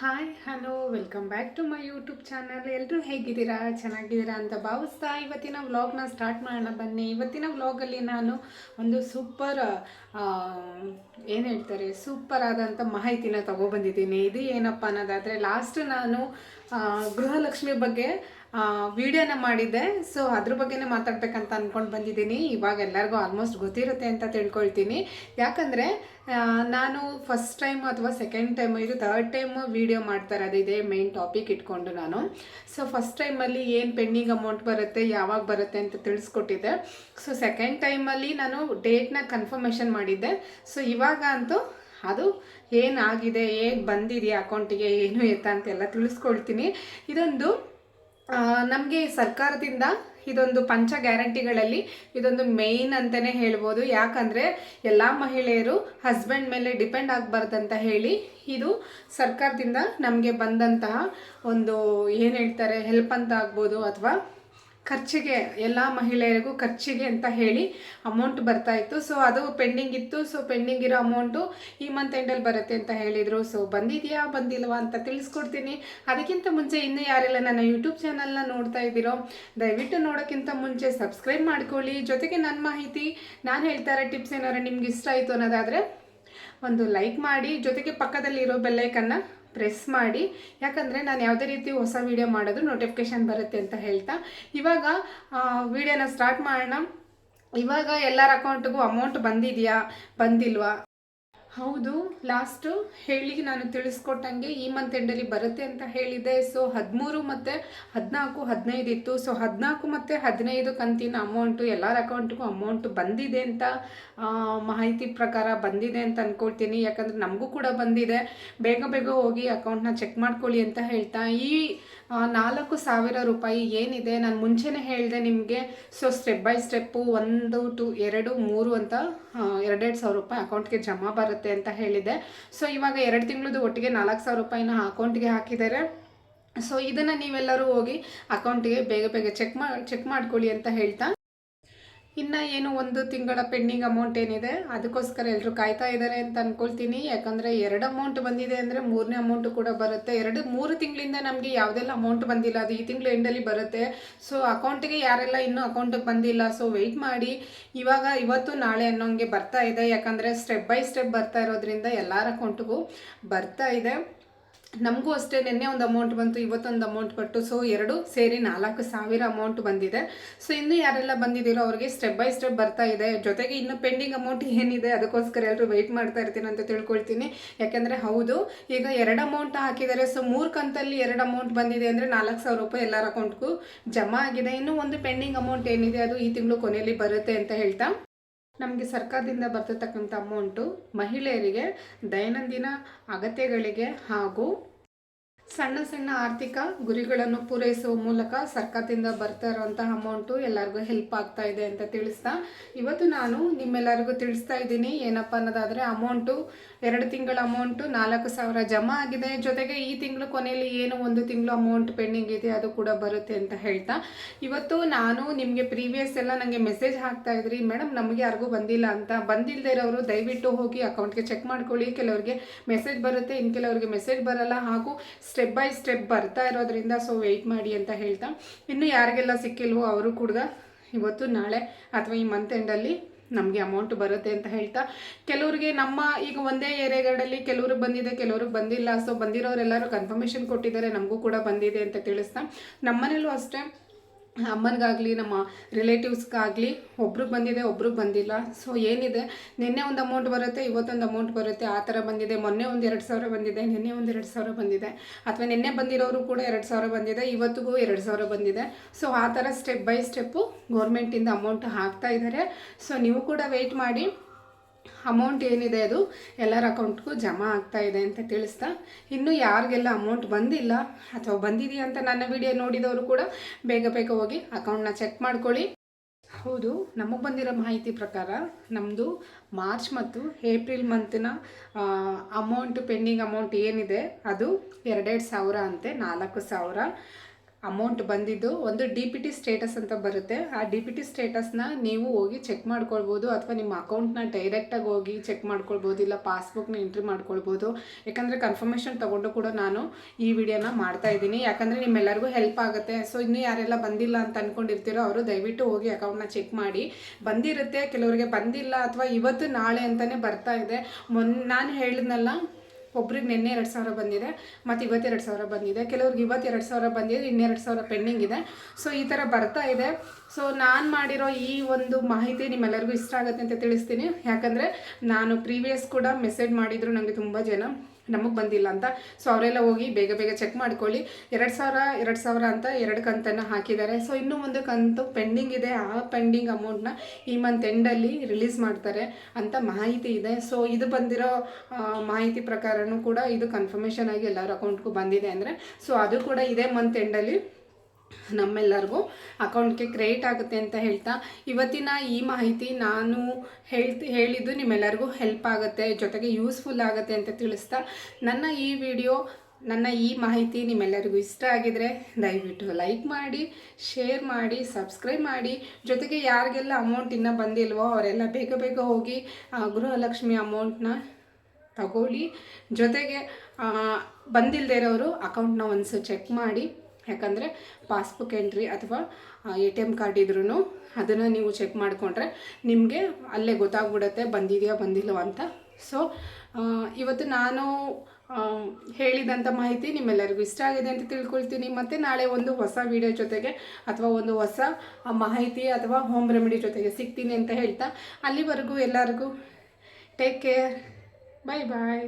Hi hello welcome back to my YouTube channel ಎಲ್ಲರೂ ಹೇಗಿದ್ದೀರಾ? ಚೆನ್ನಾಗಿದ್ದೀರಾ ಅಂತ ಭಾವಿಸ್ತಾ ಇವತ್ತಿನ ವ್ಲಾಗ್ನ ಸ್ಟಾರ್ಟ್ ಮಾಡೋಣ ಬನ್ನಿ. ಇವತ್ತಿನ ವ್ಲಾಗಲ್ಲಿ ನಾನು ಒಂದು ಸೂಪರ್ ಏನು ಹೇಳ್ತಾರೆ ಸೂಪರ್ ಆದಂಥ ಮಾಹಿತಿನ ತಗೊಬಂದಿದ್ದೀನಿ ಇದು ಏನಪ್ಪ ಅನ್ನೋದಾದರೆ ಲಾಸ್ಟ್ ನಾನು ಗೃಹಲಕ್ಷ್ಮಿ ಬಗ್ಗೆ ವಿಡಿಯೋನ ಮಾಡಿದ್ದೆ. ಸೊ ಅದ್ರ ಬಗ್ಗೆನೇ ಮಾತಾಡ್ಬೇಕಂತ ಅಂದ್ಕೊಂಡು ಬಂದಿದ್ದೀನಿ. ಇವಾಗ ಎಲ್ಲರಿಗೂ ಆಲ್ಮೋಸ್ಟ್ ಗೊತ್ತಿರುತ್ತೆ ಅಂತ ತಿಳ್ಕೊಳ್ತೀನಿ. ಯಾಕಂದರೆ ನಾನು ಫಸ್ಟ್ ಟೈಮ್ ಅಥವಾ ಸೆಕೆಂಡ್ ಟೈಮ್ ಇದು ಥರ್ಡ್ ಟೈಮ್ ವಿಡಿಯೋ ಮಾಡ್ತಾ ಇರೋದು ಇದೇ ಮೇನ್ ಟಾಪಿಕ್ ಇಟ್ಕೊಂಡು ನಾನು. ಸೊ ಫಸ್ಟ್ ಟೈಮಲ್ಲಿ ಏನು ಪೆಂಡಿಂಗ್ ಅಮೌಂಟ್ ಬರುತ್ತೆ, ಯಾವಾಗ ಬರುತ್ತೆ ಅಂತ ತಿಳಿಸ್ಕೊಟ್ಟಿದ್ದೆ. ಸೊ ಸೆಕೆಂಡ್ ಟೈಮಲ್ಲಿ ನಾನು ಡೇಟ್ನ ಕನ್ಫರ್ಮೇಷನ್ ಮಾಡಿದ್ದೆ. ಸೊ ಇವಾಗ ಅಂತೂ ಅದು ಏನಾಗಿದೆ ಹೇಗೆ ಬಂದಿದೆಯಾ ಅಕೌಂಟಿಗೆ ಏನು ಎತ್ತ ಅಂತೆಲ್ಲ ತಿಳಿಸ್ಕೊಳ್ತೀನಿ. ಇದೊಂದು ನಮಗೆ ಸರ್ಕಾರದಿಂದ ಇದೊಂದು ಪಂಚ ಗ್ಯಾರಂಟಿಗಳಲ್ಲಿ ಇದೊಂದು ಮೇಯ್ನ್ ಅಂತಲೇ ಹೇಳ್ಬೋದು. ಯಾಕಂದರೆ ಎಲ್ಲ ಮಹಿಳೆಯರು ಹಸ್ಬೆಂಡ್ ಮೇಲೆ ಡಿಪೆಂಡ್ ಆಗಬಾರ್ದಂತ ಹೇಳಿ ಇದು ಸರ್ಕಾರದಿಂದ ನಮಗೆ ಬಂದಂತಹ ಒಂದು ಏನು ಹೇಳ್ತಾರೆ ಹೆಲ್ಪ್ ಅಂತ ಆಗ್ಬೋದು ಅಥವಾ ಖರ್ಚಿಗೆ, ಎಲ್ಲ ಮಹಿಳೆಯರಿಗೂ ಖರ್ಚಿಗೆ ಅಂತ ಹೇಳಿ ಅಮೌಂಟ್ ಬರ್ತಾ ಇತ್ತು. ಸೊ ಅದು ಪೆಂಡಿಂಗ್ ಇತ್ತು. ಸೊ ಪೆಂಡಿಂಗ್ ಇರೋ ಅಮೌಂಟು ಈ ಮಂತ್ ಎಂಡಲ್ಲಿ ಬರುತ್ತೆ ಅಂತ ಹೇಳಿದರು. ಸೊ ಬಂದಿದೆಯಾ, ಬಂದಿಲ್ವಾ ಅಂತ ತಿಳಿಸ್ಕೊಡ್ತೀನಿ. ಅದಕ್ಕಿಂತ ಮುಂಚೆ ಇನ್ನೂ ಯಾರೆಲ್ಲ ನನ್ನ ಯೂಟ್ಯೂಬ್ ಚಾನಲ್ನ ನೋಡ್ತಾ ಇದ್ದೀರೋ, ದಯವಿಟ್ಟು ನೋಡೋಕ್ಕಿಂತ ಮುಂಚೆ ಸಬ್ಸ್ಕ್ರೈಬ್ ಮಾಡ್ಕೊಳ್ಳಿ. ಜೊತೆಗೆ ನನ್ನ ಮಾಹಿತಿ, ನಾನು ಹೇಳ್ತಾ ಇರೋ ಟಿಪ್ಸ್ ಏನಾದ್ರು ನಿಮ್ಗೆ ಇಷ್ಟ ಆಯಿತು ಅನ್ನೋದಾದರೆ ಒಂದು ಲೈಕ್ ಮಾಡಿ, ಜೊತೆಗೆ ಪಕ್ಕದಲ್ಲಿರೋ ಬೆಲ್ಲೈಕನ್ನು ಪ್ರೆಸ್ ಮಾಡಿ. ಯಾಕಂದರೆ ನಾನು ಯಾವುದೇ ರೀತಿ ಹೊಸ ವೀಡಿಯೋ ಮಾಡೋದು ನೋಟಿಫಿಕೇಶನ್ ಬರುತ್ತೆ ಅಂತ ಹೇಳ್ತಾ. ಇವಾಗ ವೀಡಿಯೋನ ಸ್ಟಾರ್ಟ್ ಮಾಡೋಣ. ಇವಾಗ ಎಲ್ಲರ ಅಕೌಂಟ್ಗೂ ಅಮೌಂಟ್ ಬಂದಿದೆಯಾ? ಬಂದಿಲ್ವಾ? ಹೌದು, ಲಾಸ್ಟು ಹೇಳಿ ನಾನು ತಿಳಿಸ್ಕೊಟ್ಟಂಗೆ ಈ ಮಂತ್ ಎಂಡಲ್ಲಿ ಬರುತ್ತೆ ಅಂತ ಹೇಳಿದೆ. ಸೊ ಹದಿಮೂರು ಮತ್ತು ಹದಿನಾಲ್ಕು, ಹದಿನೈದು ಇತ್ತು. ಸೊ ಹದಿನಾಲ್ಕು ಮತ್ತು ಹದಿನೈದು ಕಂತಿನ ಅಮೌಂಟು ಎಲ್ಲರ ಅಕೌಂಟ್ಗೂ ಅಮೌಂಟ್ ಬಂದಿದೆ ಅಂತ ಮಾಹಿತಿ ಪ್ರಕಾರ ಬಂದಿದೆ ಅಂತ ಅಂದ್ಕೊಳ್ತೀನಿ ಯಾಕಂದರೆ ನಮಗೂ ಕೂಡ ಬಂದಿದೆ. ಬೇಗ ಬೇಗ ಹೋಗಿ ಅಕೌಂಟ್ನ ಚೆಕ್ ಮಾಡ್ಕೊಳ್ಳಿ ಅಂತ ಹೇಳ್ತಾ ಈ ನಾಲ್ಕು ಸಾವಿರ ರೂಪಾಯಿ ಏನಿದೆ? ನಾನು ಮುಂಚೆನೇ ಹೇಳಿದೆ ನಿಮಗೆ. ಸೊ ಸ್ಟೆಪ್ ಬೈ ಸ್ಟೆಪ್ಪು ಒಂದು ಟು ಎರಡು, ಮೂರು ಅಂತ ಎರಡೆರಡು ಸಾವಿರ ರೂಪಾಯಿ ಅಕೌಂಟ್ಗೆ ಜಮಾ ಬರುತ್ತೆ ಅಂತ ಹೇಳಿದೆ. ಸೊ ಇವಾಗ ಎರಡು ತಿಂಗಳದ್ದು ಒಟ್ಟಿಗೆ ನಾಲ್ಕು ಸಾವಿರ ರೂಪಾಯಿನ ಅಕೌಂಟ್ಗೆ ಹಾಕಿದ್ದಾರೆ. ಸೊ ಇದನ್ನು ನೀವೆಲ್ಲರೂ ಹೋಗಿ ಅಕೌಂಟಿಗೆ ಬೇಗ ಬೇಗ ಚೆಕ್ ಮಾ ಚೆಕ್ ಮಾಡ್ಕೊಳ್ಳಿ ಅಂತ ಹೇಳ್ತಾ ಇನ್ನು ಏನು ಒಂದು ತಿಂಗಳ ಪೆಂಡಿಂಗ್ ಅಮೌಂಟ್ ಏನಿದೆ, ಅದಕ್ಕೋಸ್ಕರ ಎಲ್ಲರೂ ಕಾಯ್ತಾ ಇದ್ದಾರೆ ಅಂತ ಅನ್ಕೊಳ್ತೀನಿ. ಯಾಕಂದರೆ ಎರಡು ಅಮೌಂಟ್ ಬಂದಿದೆ ಅಂದರೆ ಮೂರನೇ ಅಮೌಂಟು ಕೂಡ ಬರುತ್ತೆ. ಎರಡು, ಮೂರು ತಿಂಗಳಿಂದ ನಮಗೆ ಯಾವುದೆಲ್ಲ ಅಮೌಂಟ್ ಬಂದಿಲ್ಲ, ಅದು ಈ ತಿಂಗಳು ಎಂಡಲ್ಲಿ ಬರುತ್ತೆ. ಸೊ ಅಕೌಂಟಿಗೆ ಯಾರೆಲ್ಲ ಇನ್ನೂ ಅಕೌಂಟ್ ಬಂದಿಲ್ಲ ಸೊ ವೆಯ್ಟ್ ಮಾಡಿ. ಇವಾಗ ಇವತ್ತು ನಾಳೆ ಅನ್ನೋಂಗೆ ಬರ್ತಾ ಇದೆ. ಯಾಕಂದರೆ ಸ್ಟೆಪ್ ಬೈ ಸ್ಟೆಪ್ ಬರ್ತಾ ಇರೋದ್ರಿಂದ ಎಲ್ಲರ ಅಕೌಂಟಿಗೂ ಬರ್ತಾ ಇದೆ. ನಮಗೂ ಅಷ್ಟೇ ನಿನ್ನೆ ಒಂದು ಅಮೌಂಟ್ ಬಂತು, ಇವತ್ತೊಂದು ಅಮೌಂಟ್ ಕೊಟ್ಟು ಸೊ ಎರಡು ಸೇರಿ ನಾಲ್ಕು ಸಾವಿರ ಅಮೌಂಟ್ ಬಂದಿದೆ. ಸೊ ಇನ್ನು ಯಾರೆಲ್ಲ ಬಂದಿದ್ದೀರೋ ಅವ್ರಿಗೆ ಸ್ಟೆಪ್ ಬೈ ಸ್ಟೆಪ್ ಬರ್ತಾ ಇದೆ. ಜೊತೆಗೆ ಇನ್ನು ಪೆಂಡಿಂಗ್ ಅಮೌಂಟ್ ಏನಿದೆ, ಅದಕ್ಕೋಸ್ಕರ ಎಲ್ಲರೂ ವೆಯ್ಟ್ ಮಾಡ್ತಾ ಇರ್ತೀನಿ ಅಂತ ತಿಳ್ಕೊಳ್ತೀನಿ. ಯಾಕೆಂದರೆ ಹೌದು, ಈಗ ಎರಡು ಅಮೌಂಟ್ ಹಾಕಿದ್ದಾರೆ ಸೊ ಮೂರು ಕಂತಲ್ಲಿ ಎರಡು ಅಮೌಂಟ್ ಬಂದಿದೆ ಅಂದರೆ ನಾಲ್ಕು ಸಾವಿರ ರೂಪಾಯಿ ಎಲ್ಲರ ಅಕೌಂಟ್ಗೂ ಜಮಾ ಆಗಿದೆ. ಇನ್ನು ಒಂದು ಪೆಂಡಿಂಗ್ ಅಮೌಂಟ್ ಏನಿದೆ, ಅದು ಈ ತಿಂಗಳು ಕೊನೆಯಲ್ಲಿ ಬರುತ್ತೆ ಅಂತ ಹೇಳ್ತಾ. ನಮಗೆ ಸರ್ಕಾರದಿಂದ ಬರ್ತಿರ್ತಕ್ಕಂಥ ಅಮೌಂಟು ಮಹಿಳೆಯರಿಗೆ ದೈನಂದಿನ ಅಗತ್ಯಗಳಿಗೆ ಹಾಗೂ ಸಣ್ಣ ಸಣ್ಣ ಆರ್ಥಿಕ ಗುರಿಗಳನ್ನು ಪೂರೈಸುವ ಮೂಲಕ ಸರ್ಕಾರದಿಂದ ಬರ್ತಾ ಇರುವಂತಹ ಅಮೌಂಟು ಎಲ್ಲರಿಗೂ ಹೆಲ್ಪ್ ಆಗ್ತಾ ಇದೆ ಅಂತ ತಿಳಿಸ್ತಾ, ಇವತ್ತು ನಾನು ನಿಮ್ಮೆಲ್ಲರಿಗೂ ತಿಳಿಸ್ತಾ ಇದ್ದೀನಿ, ಏನಪ್ಪ ಅನ್ನೋದಾದರೆ ಅಮೌಂಟು ಎರಡು ತಿಂಗಳ ಅಮೌಂಟು ನಾಲ್ಕು ಸಾವಿರ ಜಮಾ ಆಗಿದೆ. ಜೊತೆಗೆ ಈ ತಿಂಗಳು ಕೊನೆಯಲ್ಲಿ ಏನು ಒಂದು ತಿಂಗಳು ಅಮೌಂಟ್ ಪೆಂಡಿಂಗ್ ಇದೆ ಅದು ಕೂಡ ಬರುತ್ತೆ ಅಂತ ಹೇಳ್ತಾ, ಇವತ್ತು ನಾನು ನಿಮಗೆ ಪ್ರೀವಿಯಸ್ ಎಲ್ಲ ನನಗೆ ಮೆಸೇಜ್ ಹಾಕ್ತಾ ಇದ್ರಿ ಮೇಡಮ್ ನಮಗೆ ಯಾರಿಗೂ ಬಂದಿಲ್ಲ ಅಂತ. ಬಂದಿಲ್ಲದೆ ಇರೋರು ದಯವಿಟ್ಟು ಹೋಗಿ ಅಕೌಂಟ್ಗೆ ಚೆಕ್ ಮಾಡ್ಕೊಳ್ಳಿ. ಕೆಲವರಿಗೆ ಮೆಸೇಜ್ ಬರುತ್ತೆ ಇನ್ನು ಕೆಲವರಿಗೆ ಮೆಸೇಜ್ ಬರಲ್ಲ. ಹಾಗೂ ಸ್ಟೆಪ್ ಬೈ ಸ್ಟೆಪ್ ಬರ್ತಾ ಇರೋದ್ರಿಂದ ಸೊ ವೆಯ್ಟ್ ಮಾಡಿ ಅಂತ ಹೇಳ್ತಾ. ಇನ್ನು ಯಾರಿಗೆಲ್ಲ ಸಿಕ್ಕಿಲ್ವೋ ಅವರು ಕೂಡ ಇವತ್ತು ನಾಳೆ ಅಥವಾ ಈ ಮಂತ್ ಎಂಡಲ್ಲಿ ನಮಗೆ ಅಮೌಂಟ್ ಬರುತ್ತೆ ಅಂತ ಹೇಳ್ತಾ. ಕೆಲವರಿಗೆ ನಮ್ಮ ಈಗ ಒಂದೇ ಏರಿಯಾಗಳಲ್ಲಿ ಕೆಲವರು ಬಂದಿದೆ, ಕೆಲವರು ಬಂದಿಲ್ಲ. ಸೊ ಬಂದಿರೋರೆಲ್ಲರೂ ಕನ್ಫರ್ಮೇಷನ್ ಕೊಟ್ಟಿದ್ದಾರೆ, ನಮಗೂ ಕೂಡ ಬಂದಿದೆ ಅಂತ ತಿಳಿಸ್ತಾ. ನಮ್ಮನೇಲೂ ಅಷ್ಟೇ. ಅಮ್ಮನಿಗಾಗಲಿ, ನಮ್ಮ ರಿಲೇಟಿವ್ಸ್ಗಾಗಲಿ ಒಬ್ರಿಗೆ ಬಂದಿದೆ, ಒಬ್ರಿಗೆ ಬಂದಿಲ್ಲ. ಸೊ ಏನಿದೆ? ನಿನ್ನೆ ಒಂದು ಅಮೌಂಟ್ ಬರುತ್ತೆ, ಇವತ್ತೊಂದು ಅಮೌಂಟ್ ಬರುತ್ತೆ, ಆ ಥರ ಬಂದಿದೆ. ಮೊನ್ನೆ ಒಂದು ಎರಡು ಸಾವಿರ ಬಂದಿದೆ, ನಿನ್ನೆ ಒಂದು ಎರಡು ಸಾವಿರ ಬಂದಿದೆ. ಅಥವಾ ನಿನ್ನೆ ಬಂದಿರೋರು ಕೂಡ ಎರಡು ಸಾವಿರ ಬಂದಿದೆ, ಇವತ್ತಿಗೂ ಎರಡು ಸಾವಿರ ಬಂದಿದೆ. ಸೊ ಆ ಥರ ಸ್ಟೆಪ್ ಬೈ ಸ್ಟೆಪ್ಪು ಗೌರ್ಮೆಂಟಿಂದ ಅಮೌಂಟ್ ಹಾಕ್ತಾ ಇದ್ದಾರೆ ಸೊ ನೀವು ಕೂಡ ವೆಯ್ಟ್ ಮಾಡಿ. ಅಮೌಂಟ್ ಏನಿದೆ ಅದು ಎಲ್ಲರ ಅಕೌಂಟ್ಗೂ ಜಮಾ ಆಗ್ತಾ ಇದೆ ಅಂತ ತಿಳಿಸ್ತಾ. ಇನ್ನೂ ಯಾರಿಗೆಲ್ಲ ಅಮೌಂಟ್ ಬಂದಿಲ್ಲ ಅಥವಾ ಬಂದಿದೆಯಾ ಅಂತ ನನ್ನ ವಿಡಿಯೋ ನೋಡಿದವರು ಕೂಡ ಬೇಗ ಬೇಗ ಹೋಗಿ ಅಕೌಂಟ್ನ ಚೆಕ್ ಮಾಡ್ಕೊಳ್ಳಿ. ಹೌದು, ನಮಗೆ ಬಂದಿರೋ ಮಾಹಿತಿ ಪ್ರಕಾರ ನಮ್ಮದು ಮಾರ್ಚ್ ಮತ್ತು ಏಪ್ರಿಲ್ ಮಂತಿನ ಅಮೌಂಟ್ ಪೆಂಡಿಂಗ್ ಅಮೌಂಟ್ ಏನಿದೆ ಅದು ಎರಡೆರಡು ಸಾವಿರ ಅಂತೆ, ನಾಲ್ಕು ಸಾವಿರ. ಅಮೌಂಟ್ ಬಂದಿದ್ದು ಒಂದು ಡಿ ಪಿ ಟಿ ಸ್ಟೇಟಸ್ ಅಂತ ಬರುತ್ತೆ. ಆ ಡಿ ಪಿ ಟಿ ಸ್ಟೇಟಸ್ನ ನೀವು ಹೋಗಿ ಚೆಕ್ ಮಾಡ್ಕೊಳ್ಬೋದು ಅಥವಾ ನಿಮ್ಮ ಅಕೌಂಟ್ನ ಡೈರೆಕ್ಟಾಗಿ ಹೋಗಿ ಚೆಕ್ ಮಾಡ್ಕೊಳ್ಬೋದು, ಇಲ್ಲ ಪಾಸ್ಬುಕ್ನ ಎಂಟ್ರಿ ಮಾಡ್ಕೊಳ್ಬೋದು. ಯಾಕಂದರೆ ಕನ್ಫರ್ಮೇಷನ್ ತೊಗೊಂಡು ಕೂಡ ನಾನು ಈ ವಿಡಿಯೋನ ಮಾಡ್ತಾ ಇದ್ದೀನಿ. ಯಾಕಂದರೆ ನಿಮ್ಮೆಲ್ಲರಿಗೂ ಹೆಲ್ಪ್ ಆಗುತ್ತೆ. ಸೊ ಇನ್ನೂ ಯಾರೆಲ್ಲ ಬಂದಿಲ್ಲ ಅಂತ ಅಂದ್ಕೊಂಡಿರ್ತೀರೋ ಅವರು ದಯವಿಟ್ಟು ಹೋಗಿ ಅಕೌಂಟ್ನ ಚೆಕ್ ಮಾಡಿ. ಬಂದಿರುತ್ತೆ. ಕೆಲವರಿಗೆ ಬಂದಿಲ್ಲ ಅಥವಾ ಇವತ್ತು ನಾಳೆ ಅಂತಲೇ ಬರ್ತಾ ಇದೆ. ಮೊನ್ನೆ ನಾನು ಹೇಳಿದ್ನಲ್ಲ ಒಬ್ರಿಗೆ ನಿನ್ನೆ ಎರಡು ಸಾವಿರ ಬಂದಿದೆ, ಮತ್ತು ಇವತ್ತು ಎರಡು ಸಾವಿರ ಬಂದಿದೆ. ಕೆಲವ್ರಿಗೆ ಇವತ್ತು ಎರಡು ಸಾವಿರ ಬಂದಿದೆ ಇನ್ನೆರಡು ಸಾವಿರ ಪೆಂಡಿಂಗ್ ಇದೆ. ಸೊ ಈ ಥರ ಬರ್ತಾ ಇದೆ. ಸೊ ನಾನು ಮಾಡಿರೋ ಈ ಒಂದು ಮಾಹಿತಿ ನಿಮ್ಮೆಲ್ಲರಿಗೂ ಇಷ್ಟ ಆಗುತ್ತೆ ಅಂತ ತಿಳಿಸ್ತೀನಿ. ಯಾಕಂದರೆ ನಾನು ಪ್ರೀವಿಯಸ್ ಕೂಡ ಮೆಸೇಜ್ ಮಾಡಿದ್ರು ನನಗೆ ತುಂಬ ಜನ. ನಮಗೆ ಬಂದಿಲ್ಲ ಅಂತ. ಸೊ ಅವರೆಲ್ಲ ಹೋಗಿ ಬೇಗ ಬೇಗ ಚೆಕ್ ಮಾಡ್ಕೊಳ್ಳಿ. ಎರಡು ಸಾವಿರ ಎರಡು ಸಾವಿರ ಅಂತ ಎರಡು ಕಂತನ್ನು ಹಾಕಿದ್ದಾರೆ. ಸೊ ಇನ್ನೂ ಒಂದು ಕಂತು ಪೆಂಡಿಂಗ್ ಇದೆ. ಆ ಪೆಂಡಿಂಗ್ ಅಮೌಂಟ್ನ ಈ ಮಂತ್ ಎಂಡಲ್ಲಿ ರಿಲೀಸ್ ಮಾಡ್ತಾರೆ ಅಂತ ಮಾಹಿತಿ ಇದೆ. ಸೊ ಇದು ಬಂದಿರೋ ಮಾಹಿತಿ ಪ್ರಕಾರನೂ ಕೂಡ ಇದು ಕನ್ಫರ್ಮೇಷನ್ ಆಗಿ ಎಲ್ಲರ ಅಕೌಂಟ್ಗೂ ಬಂದಿದೆ ಅಂದರೆ. ಸೊ ಅದು ಕೂಡ ಇದೇ ಮಂತ್ ಎಂಡಲ್ಲಿ ನಮ್ಮೆಲ್ಲರಿಗೂ ಅಕೌಂಟ್ಗೆ ಕ್ರಿಯೇಟ್ ಆಗುತ್ತೆ ಅಂತ ಹೇಳ್ತಾ, ಇವತ್ತಿನ ಈ ಮಾಹಿತಿ ನಾನು ಹೇಳ್ತಿ, ಹೇಳಿದ್ದು ನಿಮ್ಮೆಲ್ಲರಿಗೂ ಹೆಲ್ಪ್ ಆಗುತ್ತೆ, ಜೊತೆಗೆ ಯೂಸ್ಫುಲ್ ಆಗುತ್ತೆ ಅಂತ ತಿಳಿಸ್ತಾ, ನನ್ನ ಈ ವಿಡಿಯೋ, ನನ್ನ ಈ ಮಾಹಿತಿ ನಿಮ್ಮೆಲ್ಲರಿಗೂ ಇಷ್ಟ ಆಗಿದರೆ ದಯವಿಟ್ಟು ಲೈಕ್ ಮಾಡಿ, ಶೇರ್ ಮಾಡಿ, ಸಬ್ಸ್ಕ್ರೈಬ್ ಮಾಡಿ, ಜೊತೆಗೆ ಯಾರಿಗೆಲ್ಲ ಅಮೌಂಟ್ ಇನ್ನೂ ಬಂದಿಲ್ವೋ ಅವರೆಲ್ಲ ಬೇಗ ಬೇಗ ಹೋಗಿ ಗೃಹಲಕ್ಷ್ಮಿ ಅಮೌಂಟ್ನ ತಗೊಳ್ಳಿ, ಜೊತೆಗೆ ಬಂದಿಲ್ಲದೆ ಇರೋರು ಅಕೌಂಟ್ನ ಒಂದು ಚೆಕ್ ಮಾಡಿ. ಯಾಕಂದರೆ ಪಾಸ್ಬುಕ್ ಎಂಟ್ರಿ ಅಥವಾ ಎ ಟಿ ಎಂ ಕಾರ್ಡ್ ಇದ್ರೂ ಅದನ್ನು ನೀವು ಚೆಕ್ ಮಾಡಿಕೊಂಡ್ರೆ ನಿಮಗೆ ಅಲ್ಲೇ ಗೊತ್ತಾಗ್ಬಿಡುತ್ತೆ ಬಂದಿದೆಯಾ ಬಂದಿಲ್ಲವೋ ಅಂತ. ಸೊ ಇವತ್ತು ನಾನು ಹೇಳಿದಂಥ ಮಾಹಿತಿ ನಿಮ್ಮೆಲ್ಲರಿಗೂ ಇಷ್ಟ ಆಗಿದೆ ಅಂತ ತಿಳ್ಕೊಳ್ತೀನಿ. ಮತ್ತು ನಾಳೆ ಒಂದು ಹೊಸ ವಿಡಿಯೋ ಜೊತೆಗೆ ಅಥವಾ ಒಂದು ಹೊಸ ಮಾಹಿತಿ ಅಥವಾ ಹೋಮ್ ರೆಮಿಡಿ ಜೊತೆಗೆ ಸಿಗ್ತೀನಿ ಅಂತ ಹೇಳ್ತಾ, ಅಲ್ಲಿವರೆಗೂ ಎಲ್ಲರಿಗೂ ಟೇಕ್ ಕೇರ್ ಬಾಯ್ ಬಾಯ್